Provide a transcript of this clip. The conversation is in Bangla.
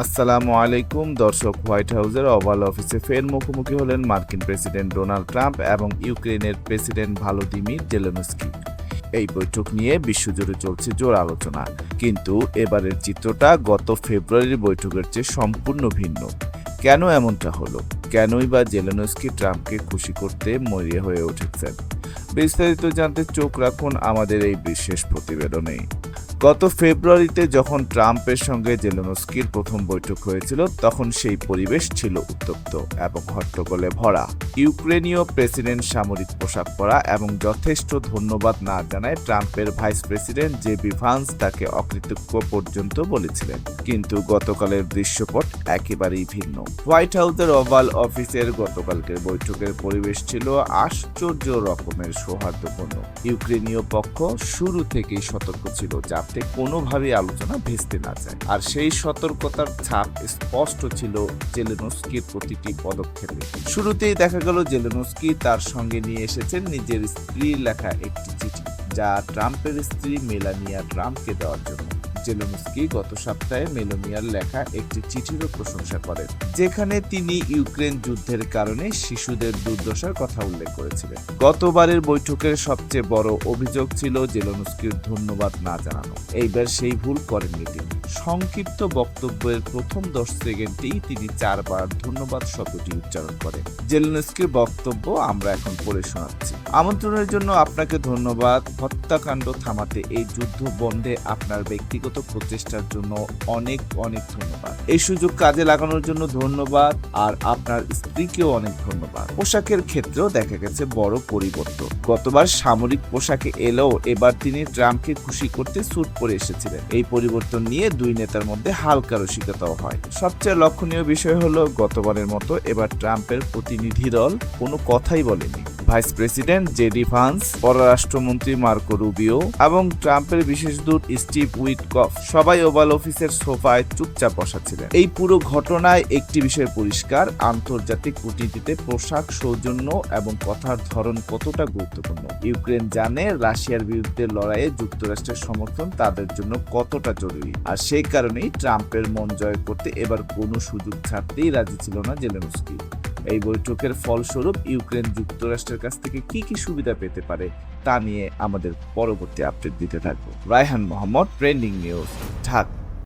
আসসালামু আলাইকুম, দর্শক হোয়াইট হাউসের ওভাল অফিসে ফের মুখোমুখি হলেন মার্কিন প্রেসিডেন্ট ডোনাল্ড ট্রাম্প এবং ইউক্রেনের প্রেসিডেন্ট ভালোদিমির জেলেনস্কি। এই বৈঠক নিয়ে বিশ্বজুড়ে চলছে জোর আলোচনা, কিন্তু এবারের চিত্রটা গত ফেব্রুয়ারির বৈঠকের চেয়ে সম্পূর্ণ ভিন্ন। কেন এমনটা হলো? কেনই বা জেলেনস্কি ট্রাম্পকে খুশি করতে মরিয়া হয়ে উঠেছেন? বিস্তারিত জানতে চোখ রাখুন আমাদের এই বিশেষ প্রতিবেদনে। গত ফেব্রুয়ারিতে যখন ট্রাম্পের সঙ্গে জেলেনস্কির প্রথম বৈঠক হয়েছিল, তখন সেই পরিবেশ ছিল উত্তপ্ত এবং হট্টগোলে ভরা। ইউক্রেনীয় প্রেসিডেন্ট সামরিক পোশাক পরা এবং যথেষ্ট ধন্যবাদ না জানায় ট্রাম্পের vice president J D Vance তাকে অকৃতজ্ঞ পর্যন্ত বলেছিলেন। কিন্তু গতকালের দৃশ্যপট একেবারেই ভিন্ন। হোয়াইট হাউসের ওভাল অফিসের গতকালকের বৈঠকের পরিবেশ ছিল আশ্চর্য রকমের সৌহার্দ্যপূর্ণ। ইউক্রেনীয় পক্ষ শুরু থেকেই সতর্ক ছিল যাতে কোনোভাবে আলোচনা ভেস্তে না যায়। আর সেই সতর্কতার ছাপ স্পষ্ট ছিল জেলেনস্কির প্রতিটি পদক্ষেপে। শুরুতেই দেখা গেল জেলেনস্কি তার সঙ্গে নিয়ে এসেছেন নিজের স্ত্রীর লেখা একটি চিঠি, যা ট্রাম্পের স্ত্রী মেলানিয়া ট্রাম্পকে দেওয়ার জন্য জেলেনস্কি গত সপ্তাহে মেলোনিয়ার লেখা একটি চিঠিরও প্রশংসা করেন, যেখানে তিনি ইউক্রেন যুদ্ধের কারণে শিশুদের দুর্দশার কথা উল্লেখ করেছিলেন। গতবারের বৈঠকের সবচেয়ে বড় অভিযোগ ছিল জেলোনস্কির ধন্যবাদ না জানানো। এইবার সেই ভুল করেননি তিনি। সংক্ষিপ্ত বক্তব্যের প্রথম দশ সেকেন্ডেই তিনি চারবার ধন্যবাদ শব্দটি উচ্চারণ করেন। জেলেনস্কির বক্তব্য আমরা এখন পড়ে শোনাচ্ছি। আমন্ত্রণের জন্য আপনাকে ধন্যবাদ। হত্যাকাণ্ড থামাতে এই যুদ্ধ বন্ধে আপনার ব্যক্তিগত প্রচেষ্টার জন্য অনেক অনেক ধন্যবাদ। এই সুযোগ কাজে লাগানোর জন্য ধন্যবাদ আর আপনার স্ত্রীকেও অনেক ধন্যবাদ। পোশাকের ক্ষেত্রেও দেখা গেছে বড় পরিবর্তন। গতবার সামরিক পোশাকে এলেও এবার তিনি ট্রাম্পকে খুশি করতে স্যুট পরে এসেছিলেন। এই পরিবর্তন নিয়ে দুই নেতার মধ্যে হালকা রসিকতাও হয়। সবচেয়ে লক্ষণীয় বিষয় হলো, গতবারের মতো এবার ট্রাম্পের প্রতিনিধি দল কোনো কথাই বলেনি। Vice president, J D Vance, পররাষ্ট্রমন্ত্রী মার্কো রুবিও এবং ট্রাম্পের বিশেষ দূত স্টিভ উইটকফ সবাই ওভাল অফিসের সোফায় চুপচাপ বসা ছিলেন এই পুরো ঘটনায় একটি বিষয় পরিষ্কার, আন্তর্জাতিক কূটনীতিতে পোশাক সৌজন্য এবং কথার ধরন কতটা গুরুত্বপূর্ণ? ইউক্রেন জানে রাশিয়ার বিরুদ্ধে লড়াইয়ে যুক্তরাষ্ট্রের সমর্থন তাদের জন্য কতটা জরুরি। আর সেই কারণেই ট্রাম্পের মন জয় করতে এবার কোনো সুযোগ ছাড়তেই রাজি ছিল না জেলেনস্কি। এই বৈঠকের ফলস্বরূপ ইউক্রেন যুক্তরাষ্ট্রের কাছ থেকে কি কি সুবিধা পেতে পারে তা নিয়ে আমাদের পরবর্তী আপডেট দিতে থাকব। Raihan Mohammad, trending news, Dhaka.